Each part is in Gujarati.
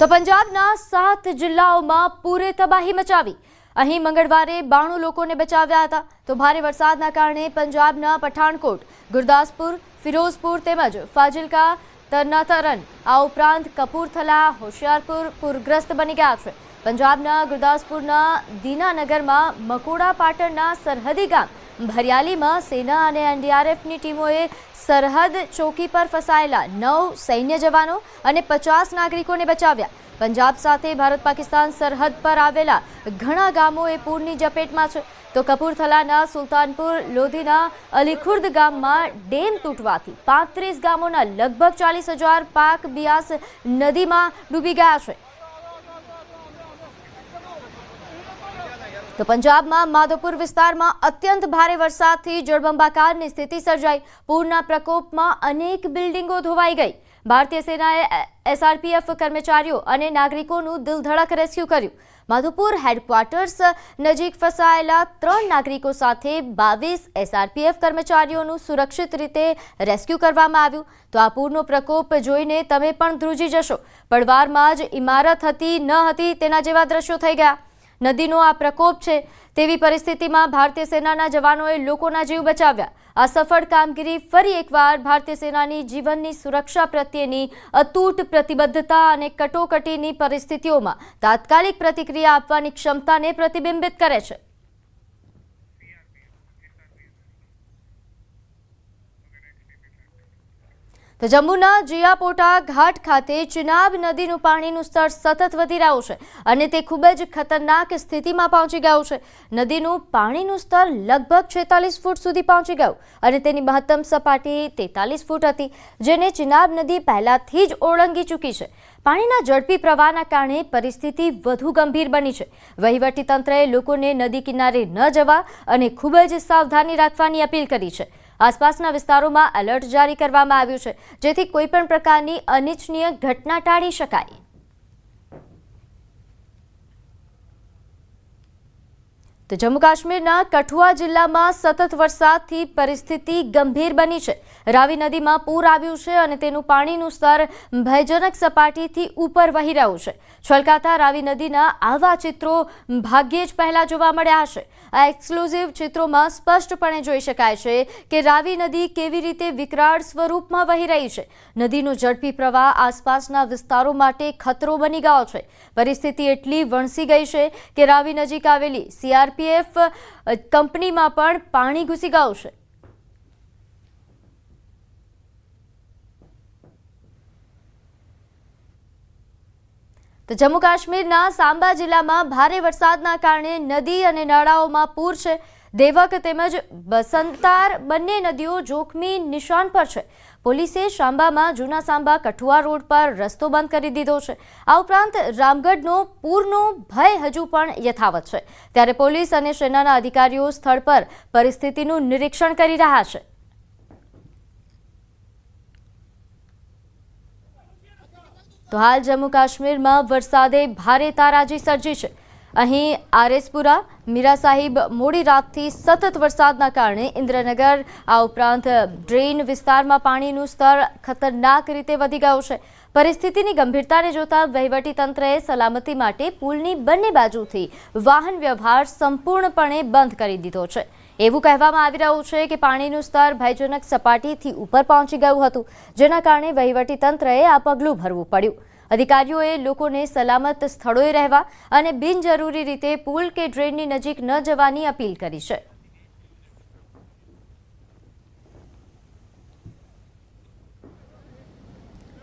તો પંજાબના સાત જિલ્લાઓમાં પૂરે તબાહી મચાવી. અહીં મંગળવારે બાણું લોકોને બચાવ્યા હતા. તો ભારે વરસાદના કારણે પંજાબના પઠાણકોટ, ગુરદાસપુર, ફિરોઝપુર તેમજ ફાજિલકા, તરનાતરન, આ ઉપરાંત કપૂરથલા, હોશિયારપુર પૂરગ્રસ્ત બની ગયા છે. પંજાબના ગુરદાસપુરના દીનાનગરમાં મકોડા પાટણના સરહદી ગામ, ભરિયાલીમાં સેના અને એનડીઆરએફની ટીમોએ સરહદ ચોકી પર ફસાયેલા નવ સૈન્ય જવાનો અને પચાસ નાગરિકોને બચાવ્યા. પંજાબ સાથે ભારત પાકિસ્તાન સરહદ પર આવેલા ઘણા ગામો એ પૂરની ઝપેટમાં છે. તો કપૂરથલાના સુલતાનપુર લોધીના અલીખુર્દ ગામમાં ડેમ તૂટવાથી પાંત્રીસ ગામોના લગભગ ચાલીસ હજાર પાક બિયાસ નદીમાં ડૂબી ગયા છે. તો પંજાબમાં માધોપુર વિસ્તારમાં અત્યંત ભારે વરસાદથી જળબંબાકારની સ્થિતિ સર્જાઈ. પૂરના પ્રકોપમાં અનેક બિલ્ડિંગો ધોવાઈ ગઈ. ભારતીય સેનાએ એસઆરપીએફ કર્મચારીઓ અને નાગરિકોનું દિલધડક રેસ્ક્યુ કર્યું. માધોપુર હેડક્વાર્ટર્સ નજીક ફસાયેલા ત્રણ નાગરિકો સાથે બાવીસ એસઆરપીએફ કર્મચારીઓનું સુરક્ષિત રીતે રેસ્ક્યુ કરવામાં આવ્યું. તો આ પૂરનો પ્રકોપ જોઈને તમે પણ ધ્રુજી જશો. પડવારમાં જ ઇમારત હતી, ન હતી તેના જેવા દ્રશ્યો થઈ ગયા. નદીનો આ પ્રકોપ છે. તેવી પરિસ્થિતિમાં ભારતીય સેનાના જવાનોએ લોકોના જીવ બચાવ્યા. આ સફળ કામગીરી ફરી એકવાર ભારતીય સેનાની જીવનની સુરક્ષા પ્રત્યેની અતૂટ પ્રતિબદ્ધતા અને કટોકટીની પરિસ્થિતિઓમાં તાત્કાલિક પ્રતિક્રિયા આપવાની ક્ષમતાને પ્રતિબિંબિત કરે છે. તો જમ્મુના જિયાપોટા ઘાટ ખાતે ચિનાબ નદીનું પાણીનું સ્તર સતત વધી રહ્યું છે અને તે ખૂબ જ ખતરનાક સ્થિતિમાં પહોંચી ગયું છે. નદીનું પાણીનું સ્તર લગભગ છેતાલીસ ફૂટ સુધી પહોંચી ગયું અને તેની મહત્તમ સપાટી તેતાલીસ ફૂટ હતી, જેને ચિનાબ નદી પહેલાથી જ ઓળંગી ચૂકી છે. પાણીના ઝડપી પ્રવાહના કારણે પરિસ્થિતિ વધુ ગંભીર બની છે. વહીવટીતંત્રએ લોકોને નદી કિનારે ન જવા અને ખૂબ જ સાવધાની રાખવાની અપીલ કરી છે. આસપાસના વિસ્તારોમાં એલર્ટ જારી કરવામાં આવ્યું છે, જેથી કોઈપણ પ્રકારની અનિચ્છનીય ઘટના ટાળી શકાય. તો જમ્મુ કાશ્મીરના કઠુઆ જિલ્લામાં સતત વરસાદથી પરિસ્થિતિ ગંભીર બની છે. રાવી નદીમાં પૂર આવ્યું છે અને તેનું પાણીનું સ્તર ભયજનક સપાટીથી ઉપર વહી રહ્યું છે. છલકાતા રાવી નદીના આવા ચિત્રો ભાગ્યે જ પહેલા જોવા મળ્યા હશે. આ એક્સક્લુઝિવ ચિત્રોમાં સ્પષ્ટપણે જોઈ શકાય છે કે રાવી નદી કેવી રીતે વિકરાળ સ્વરૂપમાં વહી રહી છે. નદીનો ઝડપી પ્રવાહ આસપાસના વિસ્તારો માટે ખતરો બની ગયો છે. પરિસ્થિતિ એટલી વણસી ગઈ છે કે રાવી નજીક આવેલી સીઆરપીએફ કંપનીમાં પણ પાણી ઘૂસી ગયું છે. તો જમ્મુ કાશ્મીરના સાંબા જિલ્લામાં ભારે વરસાદના કારણે નદી અને નાળાઓમાં પૂર છે. દેવક તેમજ બસંતાર બંને નદીઓ જોખમી નિશાન પર છે. પોલીસે સાંબામાં જૂના સાંબા કઠુઆ રોડ પર રસ્તો બંધ કરી દીધો છે. આ ઉપરાંત રામગઢનો પૂરનો ભય હજુ પણ યથાવત છે. ત્યારે પોલીસ અને સેનાના અધિકારીઓ સ્થળ પર પરિસ્થિતિનું નિરીક્ષણ કરી રહ્યા છે. તો હાલ જમ્મુ કાશ્મીરમાં વરસાદે ભારે તારાજી સર્જી છે. અહીં આરએસપુરા મીરા સાહિબ મોડી રાતથી સતત વરસાદના કારણે ઇન્દ્રનગર, આ ઉપરાંત ડ્રેઇન વિસ્તારમાં પાણીનું સ્તર ખતરનાક રીતે વધી ગયું છે. પરિસ્થિતિની ગંભીરતાને જોતા વહીવટીતંત્રએ સલામતી માટે પુલની બંને બાજુથી વાહન વ્યવહાર સંપૂર્ણપણે બંધ કરી દીધો છે. એવું કહેવામાં આવી રહ્યું છે કે પાણીનું સ્તર ભયજનક સપાટીથી ઉપર પહોંચી ગયું હતું, જેના કારણે વહીવટીતંત્રએ આ પગલું ભરવું પડ્યું. અધિકારીઓએ લોકોને સલામત સ્થળોએ રહેવા અને બિનજરૂરી રીતે પુલ કે ડ્રેનની નજીક ન જવાની અપીલ કરી છે.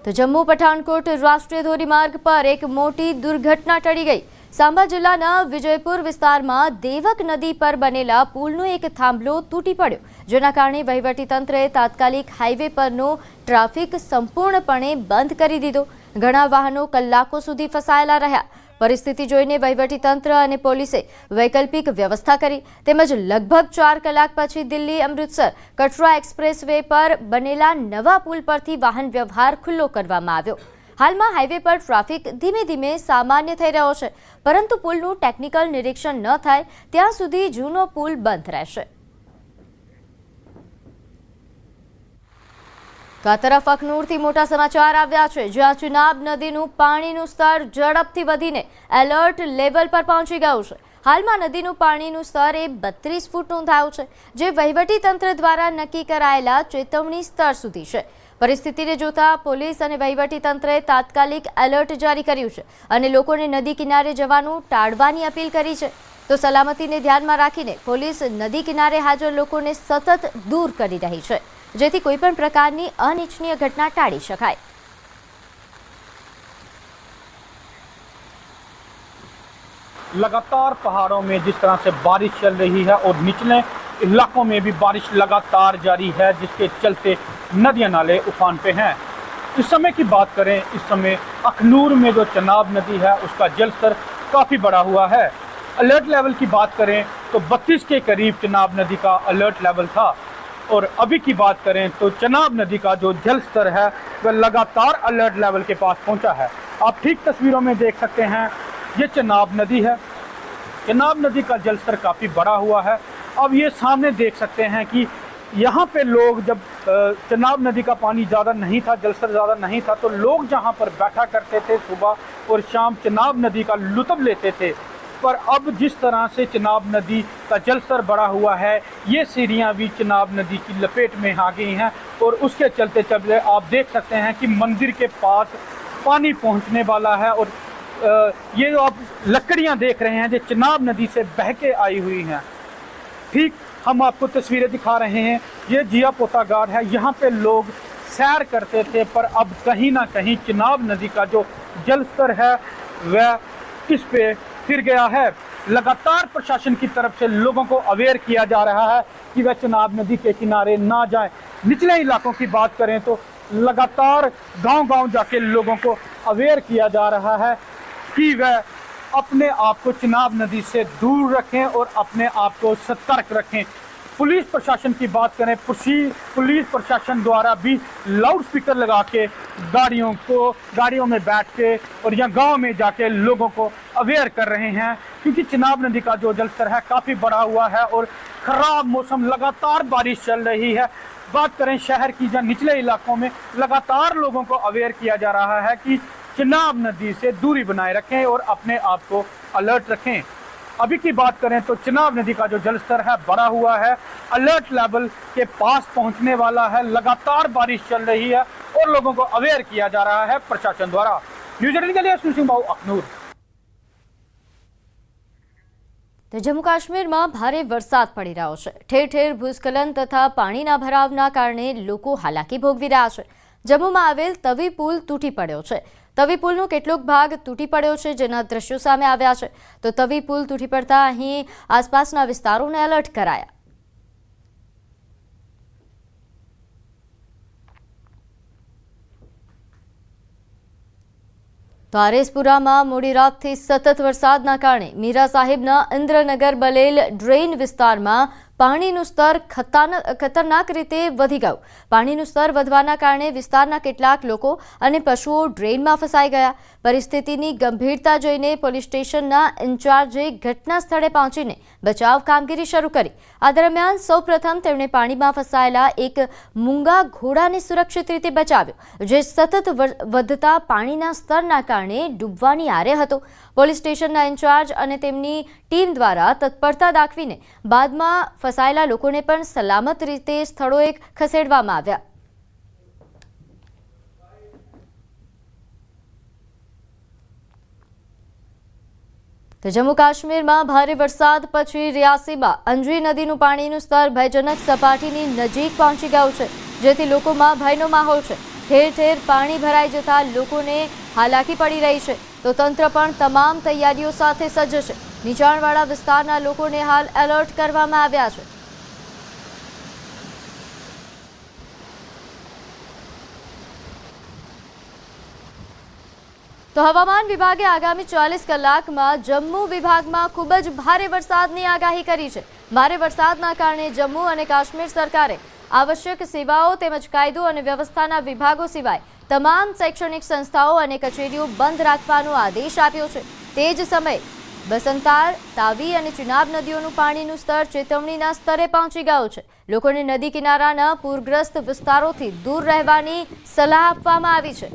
તો જમ્મુ પઠાણકોટ રાષ્ટ્રીય ધોરીમાર્ગ પર એક મોટી દુર્ઘટના ટળી ગઈ. સાંબા જિલ્લાના વિજયપુર વિસ્તારમાં દેવક નદી પર બનેલા પુલનો એક થાંભલો તૂટી પડ્યો, જેના કારણે વહીવટીતંત્રએ તાત્કાલિક હાઈવે પરનો ટ્રાફિક સંપૂર્ણપણે બંધ કરી દીધો. ઘણા વાહનો કલાકો સુધી ફસાયેલા રહ્યા. પરિસ્થિતિ જોઈને વહીવટીતંત્ર અને પોલીસે વૈકલ્પિક વ્યવસ્થા કરી, તેમજ લગભગ ચાર કલાક પછી દિલ્હી અમૃતસર કટરા એક્સપ્રેસ પર બનેલા નવા પુલ પરથી વાહન વ્યવહાર ખુલ્લો કરવામાં આવ્યો. હાલમાં હાઈવે પર ટ્રાફિક ધીમે ધીમે સામાન્ય થઈ રહ્યો છે. પરંતુ પુલનું ટેકનિકલ નિરીક્ષણ ન થાય, ત્યાં સુધી જૂનો પુલ બંધ રહેશે. તો આ અખનૂરથી મોટા સમાચાર આવ્યા છે. જ્યાં ચુનાબ નદીનું પાણીનું સ્તર ઝડપથી વધીને એલર્ટ લેવલ પર પહોંચી ગયું છે. હાલમાં નદીનું પાણીનું સ્તર એ બત્રીસ ફૂટ નોંધાયું છે, જે વહીવટી તંત્ર દ્વારા નક્કી કરાયેલા ચેતવણી સ્તર સુધી છે. પરિસ્થિતિને જોતા પોલીસ અને વહીવટી તંત્રએ તાત્કાલિક એલર્ટ જારી કર્યું છે અને લોકોને નદી કિનારે જવાનું ટાળવાની અપીલ કરી છે તો સલામતીને ધ્યાનમાં રાખીને પોલીસ નદી કિનારે હાજર લોકોને સતત દૂર કરી રહી છે જેથી કોઈપણ પ્રકારની અનિચ્છનીય ઘટના ટાળી શકાય लगातार पहाड़ों में जिस तरह से बारिश चल रही है और निचले इलाकों में भी बारिश लगातार जारी है, जिसके चलते नदियाँ नाले उफान पे हैं। इस समय की बात करें, इस समय अखनूर में जो चनाब नदी है, उसका जल स्तर काफ़ी बढ़ा हुआ है। अलर्ट लेवल की बात करें तो 32 के करीब चनाब नदी का अलर्ट लेवल था। और अभी की बात करें तो चनाब नदी का जो जल स्तर है, वह लगातार अलर्ट लेवल के पास पहुँचा है। आप ठीक तस्वीरों में देख सकते हैं, ये चनाब नदी है। चनाब नदी का जल स्तर काफ़ी बड़ा हुआ है। अब ये सामने देख सकते हैं कि यहाँ पे लोग जब चनाब नदी का पानी ज़्यादा नहीं था जल स्तर ज़्यादा नहीं था तो लोग जहाँ पर बैठा करते थे सुबह और शाम चनाब नदी का लुत्फ लेते थे। पर अब जिस तरह से चनाब नदी का जलस्तर बढ़ा हुआ है, ये सीढ़ियाँ भी चनाब नदी की लपेट में आ गई हैं और उसके चलते चलते आप देख सकते हैं कि मंदिर के पास पानी पहुँचने वाला है और ये जो आप लकड़ियाँ देख रहे हैं, जो चनाब नदी से बह के आई हुई हैं। ठीक हम आपको तस्वीरें दिखा रहे हैं। ये जिया पोता गार्ड है। यहाँ पे लोग सैर करते थे, पर अब कहीं ना कहीं चिनाब नदी का जो जल स्तर है, वह इस पे फिर गया है? लगातार प्रशासन की तरफ़ से लोगों को अवेयर किया जा रहा है कि वह चिनाब नदी के किनारे ना जाएँ। निचले इलाकों की बात करें तो लगातार गांव-गांव जाके लोगों को अवेयर किया जा रहा है कि वह अपने आप को चिनाब नदी से दूर रखें और अपने आप को सतर्क रखें। पुलिस प्रशासन की बात करें पुलिस प्रशासन द्वारा भी लाउड स्पीकर लगा के गाड़ियों को गाड़ियों में बैठ के और या गाँव में जाके लोगों को अवेयर कर रहे हैं, क्योंकि चिनाब नदी का जो जलस्तर है काफ़ी बढ़ा हुआ है और ख़राब मौसम लगातार बारिश चल रही है। बात करें शहर की या निचले इलाकों में, लगातार लोगों को अवेयर किया जा रहा है कि चिनाब नदी से दूरी बनाए रखें और अपने आप को अलर्ट रखें अभी की बात करें तो चिनाब नदी का जो जल स्तर है बढ़ा हुआ है अलर्ट लेवल के पास पहुंचने वाला है लगातार बारिश चल रही है और लोगों को अवेयर किया जा रहा है प्रशासन द्वारा न्यूज एटीन के लिए सुन सिंह बाबू अखनूर તો જમ્મુ કાશ્મીરમાં ભારે વરસાદ પડી રહ્યો છે ઠેર ઠેર ભૂસ્ખલન તથા પાણીના ભરાવના કારણે લોકો હાલાકી ભોગવી રહ્યા છે જમ્મુમાં આવેલ તવી પુલ તૂટી પડ્યો છે તવી પુલનો કેટલોક ભાગ તૂટી પડ્યો છે, જેના દ્રશ્યો સામે આવ્યા છે. તો તવી પુલ તૂટી પડતા અહીં આસપાસના વિસ્તારોને એલર્ટ કરાયા. તો આરેસપુરામાં મોડી રાતથી સતત વરસાદના કારણે મીરા સાહેબના ઇન્દ્રનગર બલેલ ડ્રેઇન વિસ્તારમાં પાણીનું સ્તર ખતરનાક રીતે વધી ગયું. પાણીનું સ્તર વધવાના કારણે વિસ્તારના કેટલાક લોકો અને પશુઓ ડ્રેનમાં ફસાઈ ગયા. પરિસ્થિતિની ગંભીરતા જોઈને પોલીસ સ્ટેશનના ઇન્ચાર્જે ઘટના સ્થળે પહોંચીને બચાવ કામગીરી શરૂ કરી. આ દરમિયાન સૌપ્રથમ તેમણે પાણીમાં ફસાયેલા એક મૂંગા ઘોડાને સુરક્ષિત રીતે બચાવ્યો, જે સતત વધતા પાણીના સ્તરના કારણે ડૂબવાની આરે હતો. પોલીસ સ્ટેશનના ઇન્ચાર્જ અને તેમની ટીમ દ્વારા તત્પરતા દાખવીને બાદમાં ફસાયેલા લોકોને પણ સલામત રીતે સ્થળોએ ખસેડવામાં આવ્યા. તો જમ્મુ કાશ્મીરમાં ભારે વરસાદ પછી રિયાસીમાં અંજવી નદીનું પાણીનું સ્તર ભયજનક સપાટીની નજીક પહોંચી ગયું છે, જેથી લોકોમાં ભયનો માહોલ છે. ઠેર ઠેર પાણી ભરાઈ જતા લોકોને હાલાકી પડી રહી છે. તો તંત્ર પણ તમામ તૈયારીઓ સાથે સજ્જ છે. નીચાણવાળા વિસ્તારના લોકોને હાલ એલર્ટ કરવામાં આવ્યા છે. તો હવામાન વિભાગે આગામી ચાલીસ કલાકમાં જમ્મુ વિભાગમાં ખૂબ જ ભારે વરસાદની આગાહી કરી છે. ભારે વરસાદના કારણે જમ્મુ અને કાશ્મીર સરકારે આવશ્યક સેવાઓ તેમજ કાયદો અને વ્યવસ્થાના વિભાગો સિવાય તમામ શૈક્ષણિક સંસ્થાઓ અને કચેરીઓ બંધ રાખવાનો આદેશ આપ્યો છે. તે જ સમયે બસંતાર તાવી અને ચુનાબ નદીઓનું પાણીનું સ્તર ચેતવણીના સ્તરે પહોંચી ગયું છે. લોકોને નદી કિનારાના પૂરગ્રસ્ત વિસ્તારોથી દૂર રહેવાની સલાહ આપવામાં આવી છે.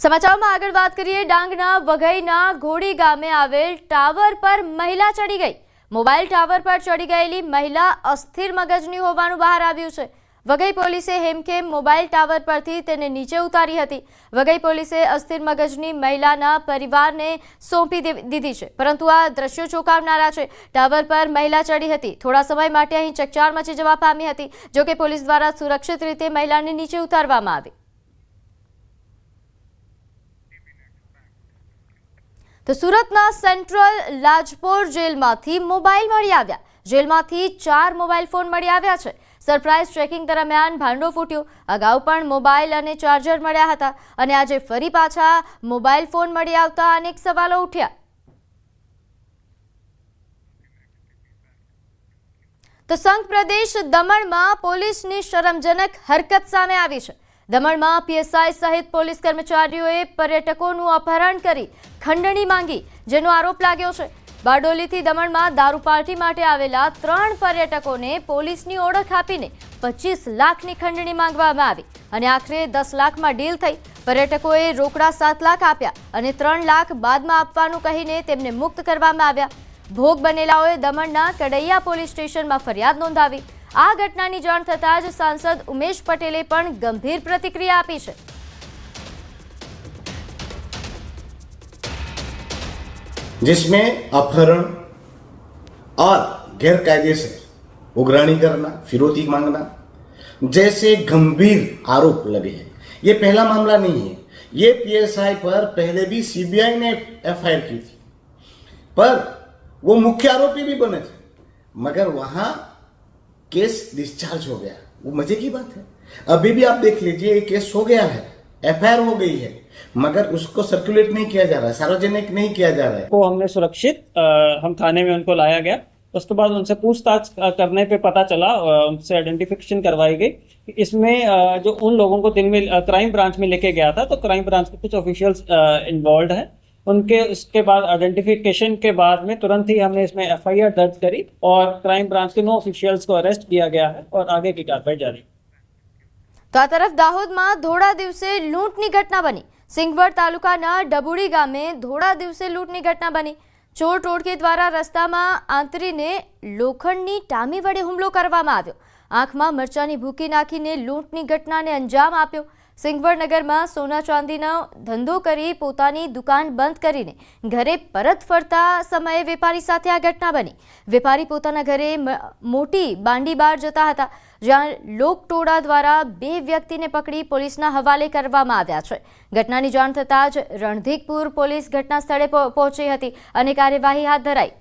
સમાચારમાં આગળ વાત કરીએ ડાંગના વઘઈના ઘોડી ગામે આવેલ ટાવર પર મહિલા ચડી ગઈ. મોબાઈલ ટાવર પર ચડી ગયેલી મહિલા અસ્થિર મગજની હોવાનું બહાર આવ્યું છે. વઘઈ પોલીસે હેમખેમ મોબાઈલ ટાવર પરથી તેને નીચે ઉતારી હતી. વઘઈ પોલીસે અસ્થિર મગજની મહિલાના પરિવારને સોંપી દીધી છે. પરંતુ આ દ્રશ્યો ચોંકાવનારા છે. ટાવર પર મહિલા ચડી હતી. થોડા સમય માટે અહીં ચકચાર મચી જવા પામી હતી, જોકે પોલીસ દ્વારા સુરક્ષિત રીતે મહિલાને નીચે ઉતારવામાં આવી. તો સુરતના સેન્ટ્રલ લાજપોર જેલમાંથી મોબાઈલ મળી આવ્યા. જેલમાંથી ચાર મોબાઈલ ફોન મળી આવ્યા છે. સરપ્રાઇઝ ટ્રેકિંગ દરમિયાન ભાંડો ફૂટ્યો. અગાઉ પણ મોબાઈલ અને ચાર્જર મળ્યા હતા અને આજે ફરી પાછા મોબાઈલ ફોન મળી આવતા અનેક સવાલો ઉઠ્યા. તો સંઘ પ્રદેશ દમણમાં પોલીસની શરમજનક હરકત સામે આવી છે. દમણમાં પીએસઆઈ સહિત પોલીસ કર્મચારીઓએ પર્યટકોનું અપહરણ કરી ખંડણી માંગી, જેનો આરોપ લાગ્યો છે. બારડોલીથી દમણમાં દારૂ પાર્ટી માટે આવેલા ત્રણ પર્યટકોને પોલીસની ઓળખ આપીને પચીસ લાખની ખંડણી માંગવામાં આવી અને આખરે દસ લાખમાં ડીલ થઈ. પર્યટકોએ રોકડા સાત લાખ આપ્યા અને ત્રણ લાખ બાદમાં આપવાનું કહીને તેમને મુક્ત કરવામાં આવ્યા. ભોગ બનેલાઓએ દમણના કડૈયા પોલીસ સ્ટેશનમાં ફરિયાદ નોંધાવી. આ ઘટનાની જાણ થતાં જ સાંસદ ઉમેશ પટેલે પણ ગંભીર પ્રતિક્રિયા આપી છે जिसमें अपहरण और गैर कायदे से उग्राणी करना फिरौती मांगना जैसे गंभीर आरोप लगे हैं ये पहला मामला नहीं है ये पीएसआई पर पहले भी सीबीआई ने एफआईआर की थी पर वो मुख्य आरोपी भी बने थे मगर वहां केस डिस्चार्ज हो गया। वो मज़े की बात है। अभी भी आप देख लीजिए, ये केस हो गया है। एफआईआर हो गई है। मगर उसको सर्कुलेट नहीं किया जा रहा है, सार्वजनिक नहीं किया जा रहा है। को हमने सुरक्षित हम थाने में उनको लाया गया। उसके बाद उनसे पूछताछ करने पे पता चला उनसे आइडेंटिफिकेशन करवाई गई इसमें जो उन लोगों को दिन में क्राइम ब्रांच में लेके गया था तो क्राइम ब्रांच के कुछ ऑफिशियल्स इन्वॉल्व हैं। उनके उसके बाद आइडेंटिफिकेशन के बाद में तुरंत ही हमने इसमें एफआईआर दर्ज करी और क्राइम ब्रांच के नौ ऑफिशियल्स को अरेस्ट किया गया है और आगे की कार्रवाई जारी તો આ તરફ દાહોદમાં ધોળા દિવસે લૂંટની ઘટના બની સિંગવડ તાલુકાના ડબુડી ગામે ધોળા દિવસે લૂંટની ઘટના બની ચોર ટોળકી દ્વારા રસ્તામાં આંતરીને લોખંડની ટામી વડે હુમલો કરવામાં આવ્યો આંખમાં મરચાની ભૂકી નાખીને લૂંટની ઘટનાને અંજામ આપ્યો સિંગવડ નગરમાં સોના ચાંદીનો ધંધો કરી પોતાની દુકાન બંધ કરીને ઘરે પરત ફરતા સમયે વેપારી સાથે આ ઘટના બની. વેપારી પોતાના ઘરે મોટી બાંડી બહાર જતા હતા, જ્યાં લોકટોળા દ્વારા બે વ્યક્તિને પકડી પોલીસના હવાલે કરવામાં આવ્યા છે. ઘટનાની જાણ થતાં જ રણધીકપુર પોલીસ ઘટના સ્થળે પહોંચી હતી અને કાર્યવાહી હાથ ધરાઈ.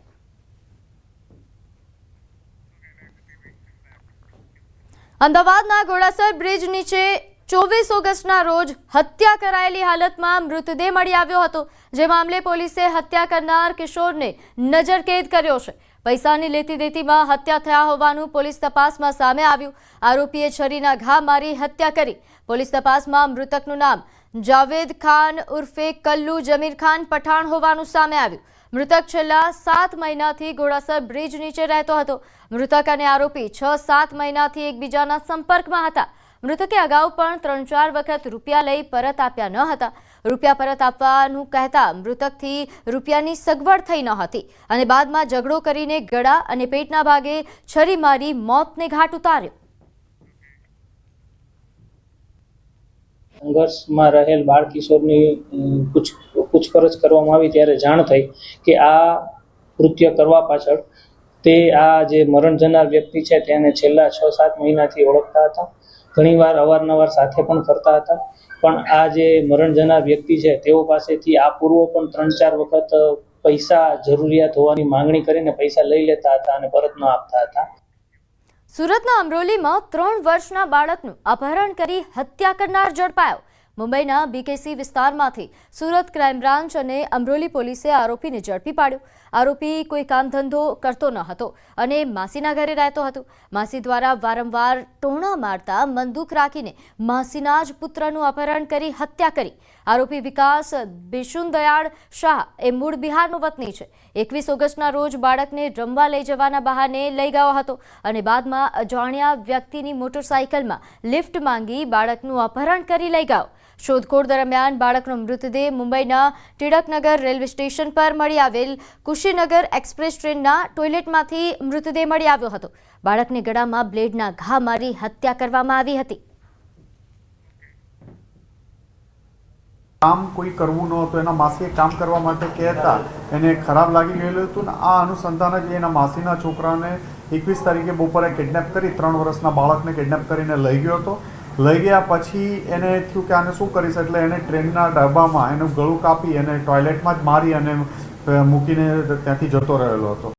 અમદાવાદના ઘોડાસર બ્રિજ નીચે ચોવીસ ઓગસ્ટના રોજ હત્યા કરાયેલી હાલતમાં મૃતદેહ મળી આવ્યો હતો. જે મામલે પોલીસે હત્યા કરનાર કિશોરને નજરકેદ કર્યો છે. પૈસાની લેતી દેતીમાં હત્યા થયા હોવાનું પોલીસ તપાસમાં સામે આવ્યું. આરોપીએ છરીના ઘા મારી હત્યા કરી. પોલીસ તપાસમાં મૃતકનું નામ જાવેદ ખાન ઉર્ફે કલ્લુ જમીર ખાન પઠાણ હોવાનું સામે આવ્યું. મૃતક છેલ્લા સાત મહિનાથી ઘોડાસર બ્રિજ નીચે રહેતો હતો. મૃતક અને આરોપી છ સાત મહિનાથી એકબીજાના સંપર્કમાં હતા. મૃતકે અગાઉ પણ ત્રણ ચાર વખત રૂપિયા લઈ પરત આપ્યા ન હતા. રૂપિયા પરત આપવાનું કહેતા મૃતકથી રૂપિયાની સગવડ થઈ ન હતી અને બાદમાં ઝઘડો કરીને ગળા અને પેટના ભાગે છરી મારી મોતને ઘાટ ઉતાર્યો. સંઘર્ષમાં રહેલ બાળ કિશોરની પૂછ, પૂછપરછ કરવામાં આવી ત્યારે જાણ થઈ કે આ કૃત્ય કરવા પાછળ તે આ જે મરણ જનાર વ્યક્તિ છે તેને છેલ્લા છ સાત મહિનાથી ઓળખતા હતા. ઘણીવાર અવારનવાર સાથે પણ ફરતા હતા. પણ આ જે મરણ જનાર વ્યક્તિ છે, તેઓ પાસેથી આ પૂર્વ પણ ત્રણ ચાર વખત પૈસા જરૂરિયાત હોવાની માંગણી કરીને પૈસા લઈ લેતા હતા અને પરત ન આપતા હતા. સુરતના અમરોલીમાં ત્રણ વર્ષના બાળકનું અપહરણ કરી હત્યા કરનાર ઝડપાયો. મુંબઈના બીકેસી વિસ્તારમાંથી સુરત ક્રાઇમ બ્રાન્ચ અને અમરોલી પોલીસે આરોપીને ઝડપી પાડ્યો. આરોપી કોઈ કામ ધંધો કરતો ન હતો અને માસીના ઘરે રહેતો હતો. માસી દ્વારા વારંવાર ટોણા મારતા મંદુક રાખીને માસીના જ પુત્રનું અપહરણ કરી હત્યા કરી. આરોપી વિકાસ બિશુન દયાળ શાહ એ મૂળ બિહારનો વતની છે. એકવીસ ઓગસ્ટના રોજ બાળકને રમવા લઈ જવાના બહાને લઈ ગયો હતો અને બાદમાં અજાણ્યા વ્યક્તિની મોટરસાઇકલમાં લિફ્ટ માંગી બાળકનું અપહરણ કરી લઈ ગયો. શોધખોળ દરમિયાન બાળકનો મૃતદેહ મુંબઈના ટિળકનગર રેલવે સ્ટેશન પર મળી આવેલ કુશીનગર એક્સપ્રેસ ટ્રેનના ટોયલેટમાંથી મૃતદેહ મળી આવ્યો હતો. બાળકને ગળામાં બ્લેડના ઘા મારી હત્યા કરવામાં આવી હતી. કામ કોઈ કરવું ન હતું. એના માસીએ કામ કરવા માટે કહેતા એને ખરાબ લાગી ગયેલું હતું ને આ અનુસંધાને જ એના માસીના છોકરાને એકવીસ તારીખે બપોરે કિડનેપ કરી ત્રણ વર્ષના બાળકને કિડનેપ કરીને લઈ ગયો હતો. લઈ ગયા પછી એને થયું કે આને શું કરીશ? એટલે એને ટ્રેનના ડબ્બામાં એનું ગળું કાપી અને ટોયલેટમાં જ મારી અને મૂકીને ત્યાંથી જતો રહેલો હતો.